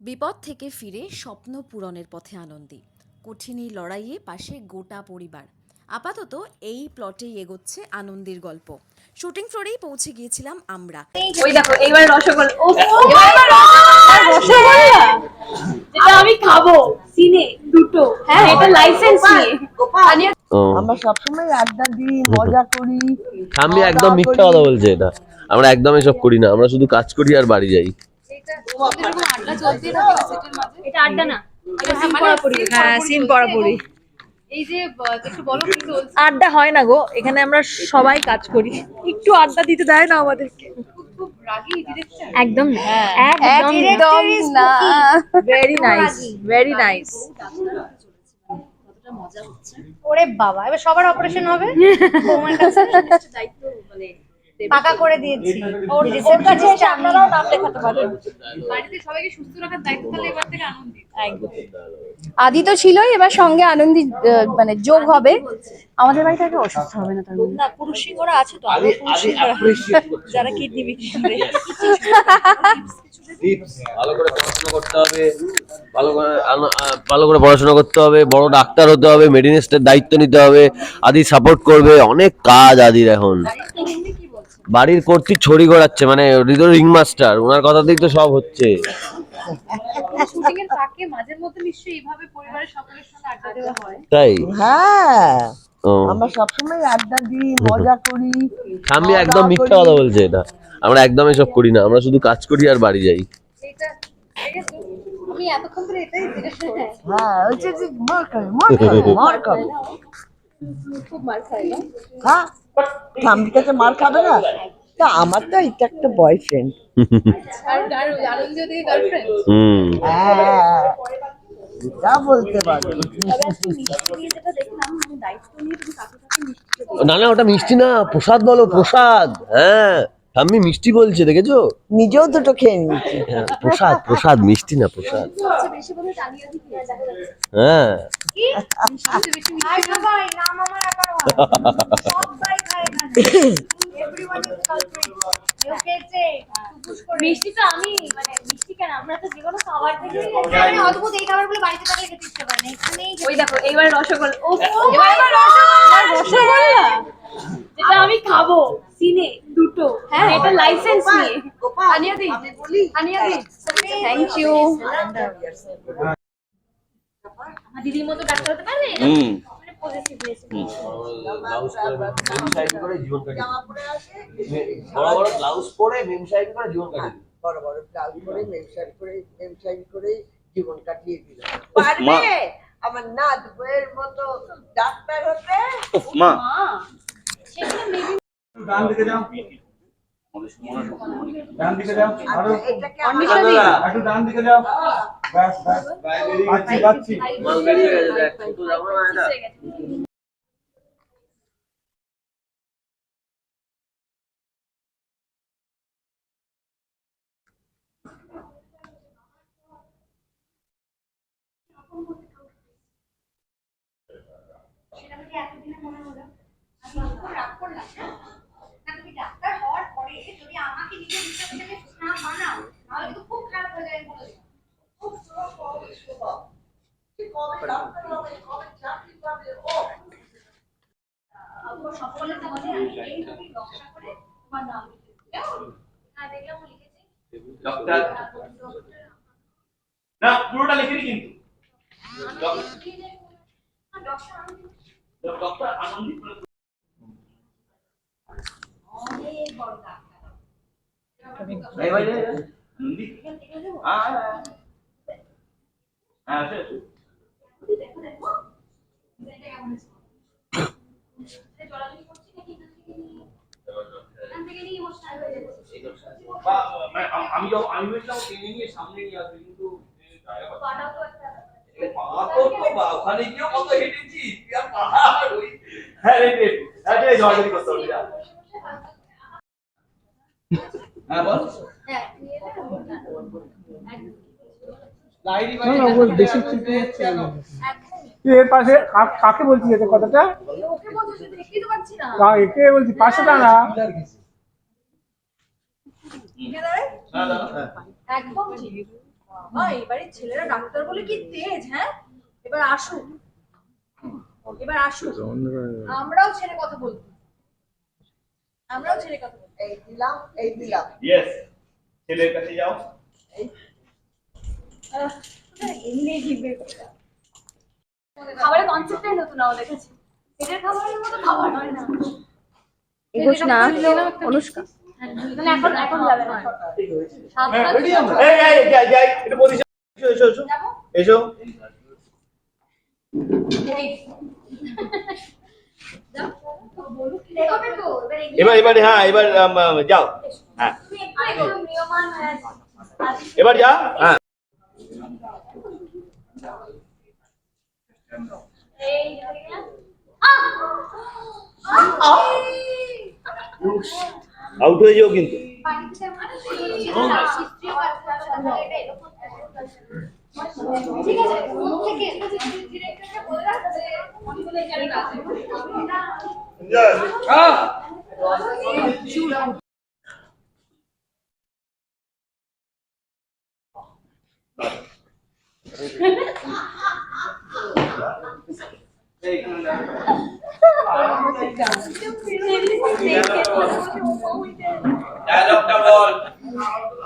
বিপদ থেকে ফিরে স্বপ্ন পূরণের পথে আনন্দী। কঠিন এই লড়াইয়ে পাশে গোটা পরিবার। আপাতত এই প্লটেই এগোচ্ছে আনন্দের গল্প। শুটিং ফ্লোরেই পৌঁছে গিয়েছিলাম আমরা। ওই দেখো এইবার রসগোল্লা। ও রসগোল্লা! যেটা আমি খাব সিনে দুটো। হ্যাঁ এটা লাইসেন্স নিয়ে। আমরা সবসময় আড্ডা দিই মজা করি। ঠাম্মি একদম মিথ্যা কথা বলছে এটা। আমরা একদম এসব করি না। আমরা শুধু কাজ করি আর বাড়ি যাই। আড্ডা চলছে না সেটের মাঝে? এটা আড্ডা না। এটা সিন পড়াপড়ি। হ্যাঁ সিন পড়াপড়ি। এই যে একটু বলো কি চলছে? আড্ডা হয় না গো এখানে আমরা সবাই কাজ করি। একটু আড্ডা দিতে দেয় না আমাদেরকে। খুব খুব রাগী ডিরেক্টর একদম একদম না। ভেরি নাইস ভেরি নাইস ওরে বাবা এবার সবার অপারেশন হবে? কাছে? দায়িত্ব মানে পাকা করে দিয়েছি। ওর ওর কাছে এসে আপনারাও নাম লেখাতে পারেন বাড়িতে সবাইকে সুস্থ রাখার দায়িত্ব তাহলে এবার থেকে আনন্দিত। আদি তো ছিলই এবার সঙ্গে আনন্দি মানে যোগ হবে। আমাদের বাড়িতে আগে অসুস্থ হবে না তার মানে। না পুরুষ সিংহরা আছে তো আমরা পুরুষ সিংহরা যারা কিডনি বিক্রি ভালো করে পড়াশোনা করতে হবে ভালো করে ভালো করে পড়াশোনা করতে হবে বড় ডাক্তার হতে হবে মেডিনেস্টের দায়িত্ব নিতে হবে আদি সাপোর্ট করবে অনেক কাজ আদির এখন। বাড়ির কর্তৃক ছড়ি গড়াচ্ছে মানে হৃদয় রিং মাস্টার ওনার কথাতেই তো সব হচ্ছে। হয়। তাই? হ্যাঁ। আমরা সবসময় আড্ডা দিই মজা করি ঠাম্মি একদম মিথ্যা কথা বলছে এটা। আমরা একদম এসব করি না আমরা শুধু কাজ করি আর বাড়ি যাই? আমি কাছে মার খাবে না। তা আমার তো এটা একটা বয়ফ্রেন্ড হ্যাঁ যা বলতে পারো। না না ওটা মিষ্টি না প্রসাদ বলো প্রসাদ। হ্যাঁ। ঠাম্মি মিষ্টি বলছে দেখেছ? নিজেও দুটো খেয়ে নিয়েছি। হ্যাঁ, প্রসাদ প্রসাদ মিষ্টি না প্রসাদ? হ্যাঁ। মিষ্টি তো আমি মানে মিষ্টি কেন? আমরা তো যে কোনো খাবার থেকে অদ্ভুত এই খাবারগুলো বাড়িতে থাকলে খেতে ইচ্ছে করে না। এখানেই ওই দেখো এইবার রসগোল্লা। ও এবার এবার রসগোল্লা। রসগোল্লা! যেটা আমি খাব সিনে। দুটো। হ্যাঁ এটা লাইসেন্স নিয়ে। আনিয়া দি। আনিয়া দি। থ্যাংক ইউ আমার দিদির মতো ডাক্তার হতে পারবে হুম। মানে জীবন কাটিয়ে বড় বড় ব্লাউজ পরে মেম সাহেব করে জীবন কাটিয়ে বড় বড় ব্লাউজ করে মেমসাইজ করে মেমসাইজ করে জীবন কাটিয়ে দিল পারবে আমার নাত বইয়ের মতো ডাক্তার হতে। মা। ডান দিকে যাও। ডান দিকে যাও আরও একটু ডান দিকে যাও ব্যাস ব্যাস পাচ্ছি পাচ্ছি ডাক্তার হওয়ার পরে যদি আমাকে নিজের ইচ্ছা থেকে না বানাও তাহলে তো খুব খারাপ হয়ে যাবে বলে দিলাম। খুব স্লো হবে স্লো কবে ডাক্তার হবে কবে চাকরি পাবে ও সফলতা বলে আমি এই নকশা করে তোমার নাম? হ্যাঁ দেখলাম ও ডক্টর না পুরোটা লিখিনি কিন্তু। ডক্টর আনন্দ অনেক বড় ডাক্তার এই ভাই। আনন্দি হ্যাঁ হ্যাঁ। হ্যাঁ আছে আছে। দেখো দেখো। আম- আমি ভেবেছিলাম টেনে নিয়ে সামনে নিয়ে আসবে কিন্তু ওখানে গিয়েও কত হেঁটেছি হ্যাঁ রে হ্যাঁ রে হ্যাঁ হ্যাঁ এর পাশে কাকে কথাটা? বলছো তো পাচ্ছি না। একে বলছি পাশে দাঁড়া। হ্যাঁ একদম ঠিক। এবারে ছেলেরা ডাক্তার বলে কি তেজ হ্যাঁ? এবার আসুক। এবার আসুক। আমরাও ছেড়ে কথা বলব। আমরাও ছেড়ে কথা বলব। এই দিলাম এই দিলাম। ইয়েস ছেলের কাছে যাও। এমনি ঘিরবে খাবারের কনসেপ্টটাই নতুন আমাদের কাছে। পেটের খাবারের মতো খাবার হয় না। এগোস না অনুষ্কা। এখন এখন যাবে না। এই এই যাই যাই একটু এসো এসো এসো। এসো। এবার এবার হ্যাঁ এবার যাও। হ্যাঁ। এবার যা হ্যাঁ। ಔಟ್ವೇಜ್ হয়ে যাও কিন্তু ঠিক আছে মুখ থেকে ডিরেক্টরকে বলে রাখ